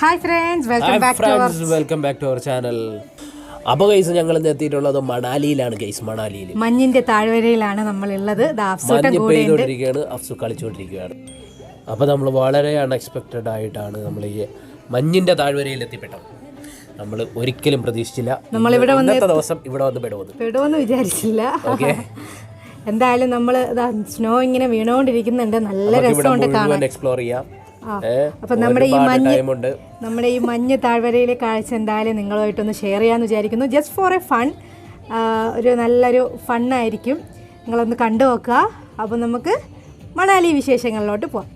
Hi friends welcome back friends welcome back to our channel അപ്പോൾ guys ഞങ്ങൾ ഇന്ന് എത്തിയിട്ടുള്ളത് മണാലിയിലാണ് ഗൈസ് മണാലിയിൽ മഞ്ഞിന്റെ താഴ്വരയിലാണ് നമ്മൾ ഉള്ളത് മഞ്ഞ് പെയ്തുകൊണ്ടിരിക്കുകയാണ്. അഫ്സു കളിച്ചുകൊണ്ടിരിക്കുകയാണ്. അപ്പോൾ നമ്മൾ വളരെ അൺഎക്സ്പെക്റ്റഡ് ആയിട്ടാണ് നമ്മൾ ഈ മഞ്ഞിന്റെ താഴ്വരയിൽ എത്തിപ്പെട്ടത്. നമ്മൾ ഒരിക്കലും പ്രതീക്ഷിച്ചില്ല. നമ്മൾ ഇവിടെ ഇന്നത്തെ ദിവസം ഇവിടെ വന്ന് പെടുവന്നു. പെടുമെന്ന് വിചാരിച്ചില്ല. ഓക്കെ എന്തായാലും നമ്മൾ സ്നോ ഇങ്ങനെ വീണുകൊണ്ടിരിക്കുന്നുണ്ട് നല്ല രസമുണ്ട് കാണാൻ. എക്സ്പ്ലോർ ചെയ്യാം. അപ്പൊ നമ്മുടെ ഈ മഞ്ഞ് നമ്മുടെ ഈ മഞ്ഞ് താഴ്വരയിലെ കാഴ്ച എന്തായാലും നിങ്ങളുമായിട്ടൊന്ന് ഷെയർ ചെയ്യാമെന്ന് വിചാരിക്കുന്നു. ജസ്റ്റ് ഫോർ എ ഫൺ ഒരു നല്ലൊരു ഫണ്ണായിരിക്കും നിങ്ങളൊന്ന് കണ്ടു നോക്കുക. അപ്പോൾ നമുക്ക് മണാലി വിശേഷങ്ങളിലോട്ട് പോവാം.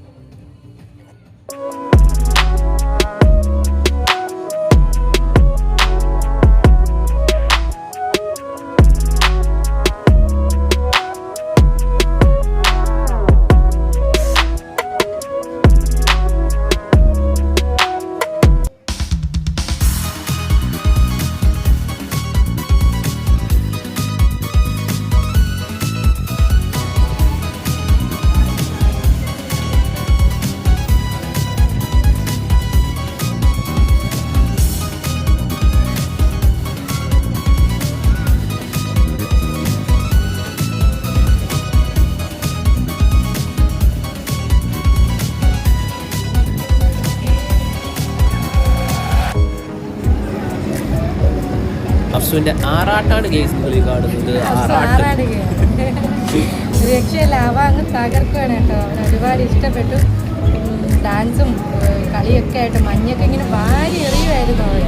അഫ്സുവിന്റെ ആറാട്ടാണ് കേസ് കളി കാണുന്നത്. ആറാട്ട്. രക്ഷയില്ല അവ അങ്ങ് തകർക്കുകയാണ് കേട്ടോ. ഒരുപാട് ഇഷ്ടപ്പെട്ടു. ഡാൻസും കളിയൊക്കെ ആയിട്ട് മഞ്ഞൊക്കെ ഇങ്ങനെ വാരി എറിയുമായിരുന്നു അവൻ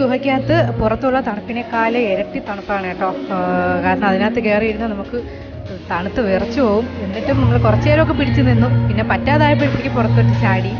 ഗുഹയ്ക്കകത്ത് പുറത്തുള്ള തണുപ്പിനേക്കാൾ ഇരട്ടി തണുപ്പാണ് കേട്ടോ. കാരണം അതിനകത്ത് കയറിയിരുന്നാൽ നമുക്ക് തണുത്ത് വിറച്ചു പോവും. എന്നിട്ടും നമ്മൾ കുറച്ചു നേരമൊക്കെ പിടിച്ചു നിന്നു. പിന്നെ പറ്റാതായപ്പോഴത്തേക്ക് പുറത്തോട്ട് ചാടി.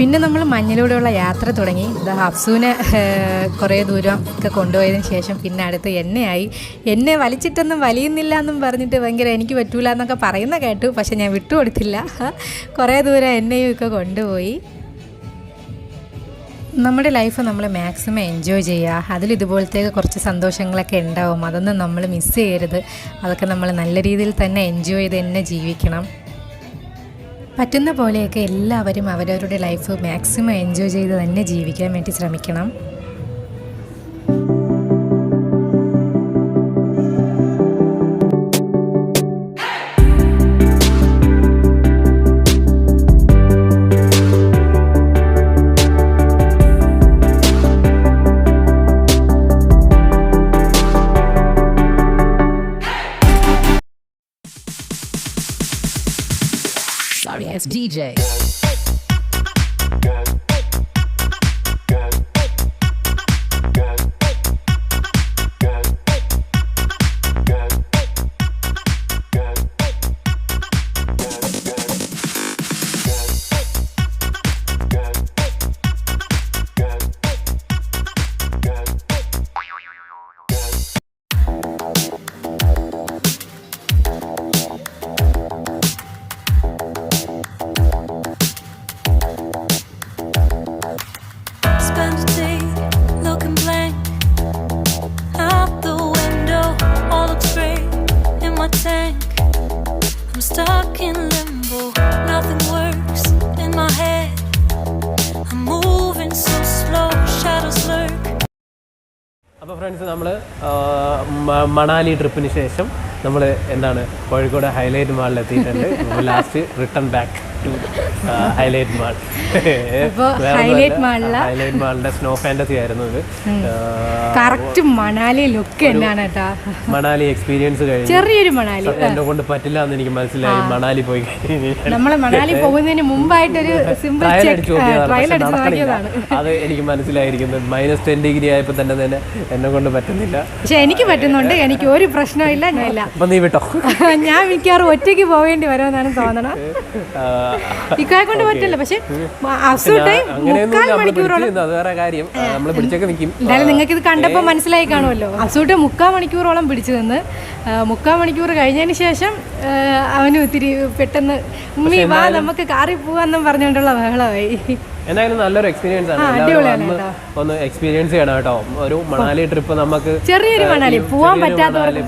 പിന്നെ നമ്മൾ മഞ്ഞിലൂടെയുള്ള യാത്ര തുടങ്ങി. ഹഫ്സൂനെ കുറേ ദൂരം ഒക്കെ കൊണ്ടുപോയതിന് ശേഷം പിന്നെ അടുത്ത് എന്നെയായി. എന്നെ വലിച്ചിട്ടൊന്നും വലിയുന്നില്ല എന്നും പറഞ്ഞിട്ട് ഭയങ്കര എനിക്ക് പറ്റൂല എന്നൊക്കെ പറയുന്ന കേട്ടു. പക്ഷെ ഞാൻ വിട്ടുകൊടുത്തില്ല കുറേ ദൂരം എന്നെയും ഒക്കെ കൊണ്ടുപോയി. നമ്മുടെ ലൈഫ് നമ്മൾ മാക്സിമം എൻജോയ് ചെയ്യുക. അതിൽ ഇതുപോലത്തെ കുറച്ച് സന്തോഷങ്ങളൊക്കെ ഉണ്ടാവും. അതൊന്നും നമ്മൾ മിസ് ചെയ്യരുത്. അതൊക്കെ നമ്മൾ നല്ല രീതിയിൽ തന്നെ എൻജോയ് ചെയ്ത് തന്നെ ജീവിക്കണം. പറ്റുന്ന പോലെയൊക്കെ എല്ലാവരും അവരവരുടെ ലൈഫ് മാക്സിമം എൻജോയ് ചെയ്ത് തന്നെ ജീവിക്കാൻ വേണ്ടി ശ്രമിക്കണം. Sorry ass DJ. നമ്മൾ മണാലി ട്രിപ്പിന് ശേഷം നമ്മൾ എന്താണ് കോഴിക്കോട് ഹൈലൈറ്റ് മാളിൽ എത്തിയിട്ടുണ്ട് last return back. To highlight mall highlight highlight highlight മാളിന്റെ സ്നോ ഫാന്റസി ആയിരുന്നു ഇത്. കറക്റ്റ് മണാലി ലുക്ക് എന്നാണ് കേട്ടോ. മണാലി എക്സ്പീരിയൻസ് കഴിഞ്ഞു. ചെറിയൊരു മണാലി എന്നെ കൊണ്ട് പറ്റില്ല എന്ന് എനിക്ക് മനസ്സിലായി. മണാലി പോയി നമ്മളെ മണാലി പോകുന്നതിന് മുമ്പായിട്ടൊരു സിമ്പിൾ ട്രയൽ അടിച്ച് നോക്കിയതാണ്. അത് എനിക്ക് മനസ്സിലായിരിക്കുന്നത്. മൈനസ് ടെൻ ഡിഗ്രി ആയപ്പോൾ തന്നെ തന്നെ എന്നെ കൊണ്ട് പറ്റുന്നില്ല. പക്ഷെ എനിക്ക് പറ്റുന്നുണ്ട്. എനിക്ക് ഒരു പ്രശ്നമില്ല ഞാൻ വിട്ടോ? ഞാൻ മിക്കവാറും ഒറ്റയ്ക്ക് പോവേണ്ടി വരുമെന്നാണ് തോന്നണം ഇക്കായെ കൊണ്ട് പറ്റില്ല. പക്ഷെ അത് വേറെ കാര്യം. നമ്മൾ പിടിച്ചൊക്കെ നിൽക്കും എന്തായാലും നിങ്ങൾക്ക് ഇത് കണ്ടപ്പോൾ മനസ്സിലായി കാണുമല്ലോ. അസൂട്ട് മുക്കാൽ മണിക്കൂറോളം പിടിച്ചു നിന്ന് മുക്കാൽ മണിക്കൂർ കഴിഞ്ഞതിന് ശേഷം അവന് ഇത്തിരി പെട്ടെന്ന് ഉമ്മി വാ നമുക്ക് കാറി പോവാന്നും പറഞ്ഞുകൊണ്ടുള്ള ബഹളമായി. എന്തായാലും നല്ലൊരു എക്സ്പീരിയൻസ് ആണ്. എല്ലാവരും വന്ന് ഒന്ന് എക്സ്പീരിയൻസ് ചെയ്യണം കേട്ടോ. ഒരു മണാലി ട്രിപ്പ് നമുക്ക് ചെറിയൊരു മണാലി, പോവാൻ പറ്റാത്തവർക്ക്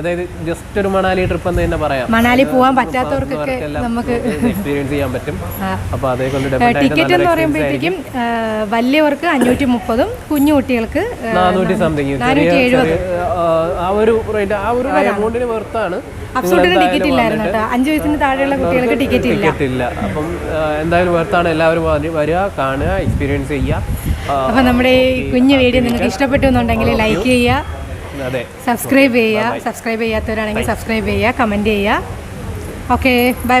അതായത് ജസ്റ്റ് ഒരു മണാലി ട്രിപ്പ് എന്ന് തന്നെ പറയാം. മണാലി പോവാൻ പറ്റാത്തവർക്കൊക്കെ നമുക്ക് എക്സ്പീരിയൻസ് ചെയ്യാൻ പറ്റും. അപ്പോൾ അപ്പൊ അതേ കൊണ്ട് ടിക്കറ്റ് എന്ന് പറയുമ്പോഴത്തേക്കും വലിയവർക്ക് അഞ്ഞൂറ്റി മുപ്പതും കുഞ്ഞു കുട്ടികൾക്ക് നാനൂറ്റി സംതിങ് ആ ഒരു റേറ്റ് ആ ഒരു എമൗണ്ടിന് വെർത്താണ് അബ്സൂട്ടിന് ടിക്കറ്റ് ഇല്ലായിരുന്നു കേട്ടോ. അഞ്ചു വയസ്സിന് താഴെയുള്ള കുട്ടികൾക്ക് ടിക്കറ്റ് ഇല്ല. ഇല്ല. അപ്പം എന്തായാലും വർത്താണ് എല്ലാവരും വരി- വരിക കാണുക എക്സ്പീരിയൻസ് ചെയ്യുക. നമ്മുടെ ഈ കുഞ്ഞു വീഡിയോ നിങ്ങൾക്ക് ഇഷ്ടപ്പെട്ടു എന്നുണ്ടെങ്കിൽ ലൈക്ക് ചെയ്യുക. സബ്സ്ക്രൈബ് ചെയ്യുക. സബ്സ്ക്രൈബ് ചെയ്യാത്തവരാണെങ്കിൽ സബ്സ്ക്രൈബ് ചെയ്യുക കമന്റ് ചെയ്യുക. Okay bye bye